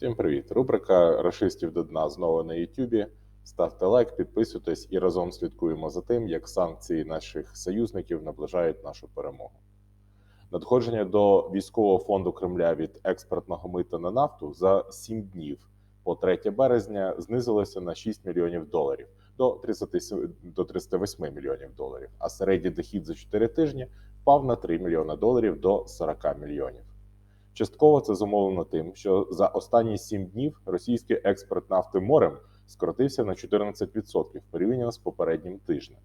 Всім привіт! Рубрика Рашистів до дна знову на Ютубі. Ставте лайк, підписуйтесь і разом слідкуємо за тим, як санкції наших союзників наближають нашу перемогу. Надходження до військового фонду Кремля від експортного мита на нафту за 7 днів по 3 березня знизилося на 6 мільйонів доларів до 37, до 38 мільйонів доларів, а середній дохід за 4 тижні впав на 3 мільйони доларів до 40 мільйонів. Частково це зумовлено тим, що за останні 7 днів російський експорт нафти морем скоротився на 14% порівняно з попереднім тижнем.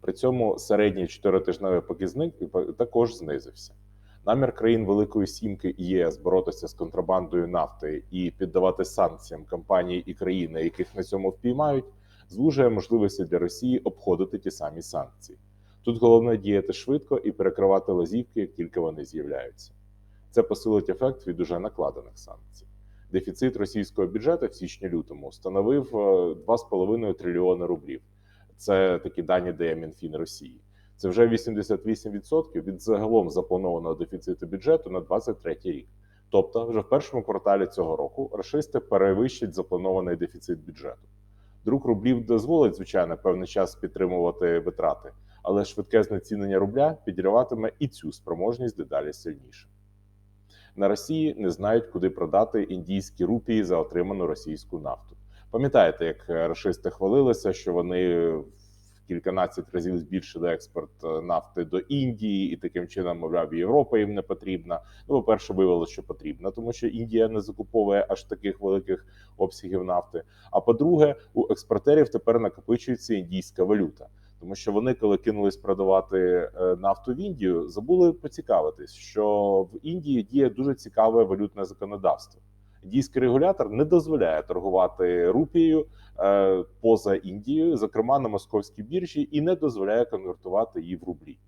При цьому середній чотиритижневий показник також знизився. Намір країн Великої Сімки і ЄС боротися з контрабандою нафти і піддавати санкціям компаній і країни, яких на цьому впіймають, звужує можливості для Росії обходити ті самі санкції. Тут головне діяти швидко і перекривати лазівки, як тільки вони з'являються. Це посилить ефект від уже накладених санкцій. Дефіцит російського бюджету в січні-лютому становив е, 2,5 трильйони рублів. Це такі дані дає Мінфін Росії. Це вже 88% від загалом запланованого дефіциту бюджету на 23 рік. Тобто, вже в першому кварталі цього року рашисти перевищать запланований дефіцит бюджету. Друк рублів дозволить, звичайно, певний час підтримувати витрати, але швидке знецінення рубля підриватиме і цю спроможність дедалі сильніше на Росії не знають, куди продати індійські рупії за отриману російську нафту. Пам'ятаєте, як рашисти хвалилися, що вони в кільканадцять разів збільшили експорт е, нафти до Індії, і таким чином, мовляв, Європа їм не потрібна. Ну, по перше, виявилося, що потрібна, тому що Індія не закуповує аж таких великих обсягів нафти. А по-друге, у експортерів тепер накопичується індійська валюта тому що вони, коли кинулись продавати е, нафту в Індію, забули поцікавитись, що в Індії діє дуже цікаве валютне законодавство. Індійський регулятор не дозволяє торгувати рупією е, поза Індією, зокрема на московській біржі, і не дозволяє конвертувати її в рублі.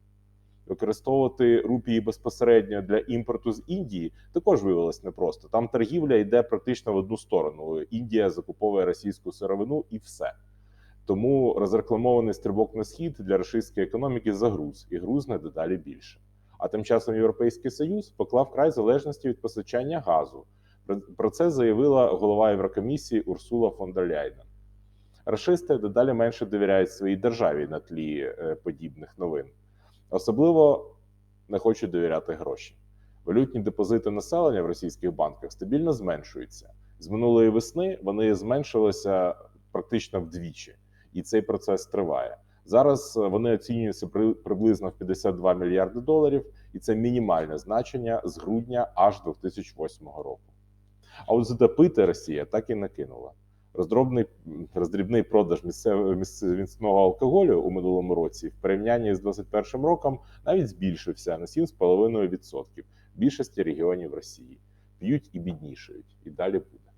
Використовувати рупії безпосередньо для імпорту з Індії також виявилось непросто. Там торгівля йде практично в одну сторону. Індія закуповує російську сировину і все. Тому розрекламований стрибок на схід для російської економіки загруз і грузне дедалі більше. А тим часом Європейський Союз поклав край залежності від постачання газу. Про це заявила голова Єврокомісії Урсула фон дер Ляйнен. Рашисти дедалі менше довіряють своїй державі на тлі е, подібних новин. Особливо не хочуть довіряти гроші. Валютні депозити населення в російських банках стабільно зменшуються. З минулої весни вони зменшилися практично вдвічі і цей процес триває. Зараз е, вони оцінюються при приблизно в 52 мільярди доларів, і це мінімальне значення з грудня аж 2008 року. А от затопити Росія так і накинула. Роздробний роздрібний продаж місцевого місцевого алкоголю у минулому році в порівнянні з 2021 роком навіть збільшився на 7,5% в більшості регіонів Росії. П'ють і біднішають, і далі буде.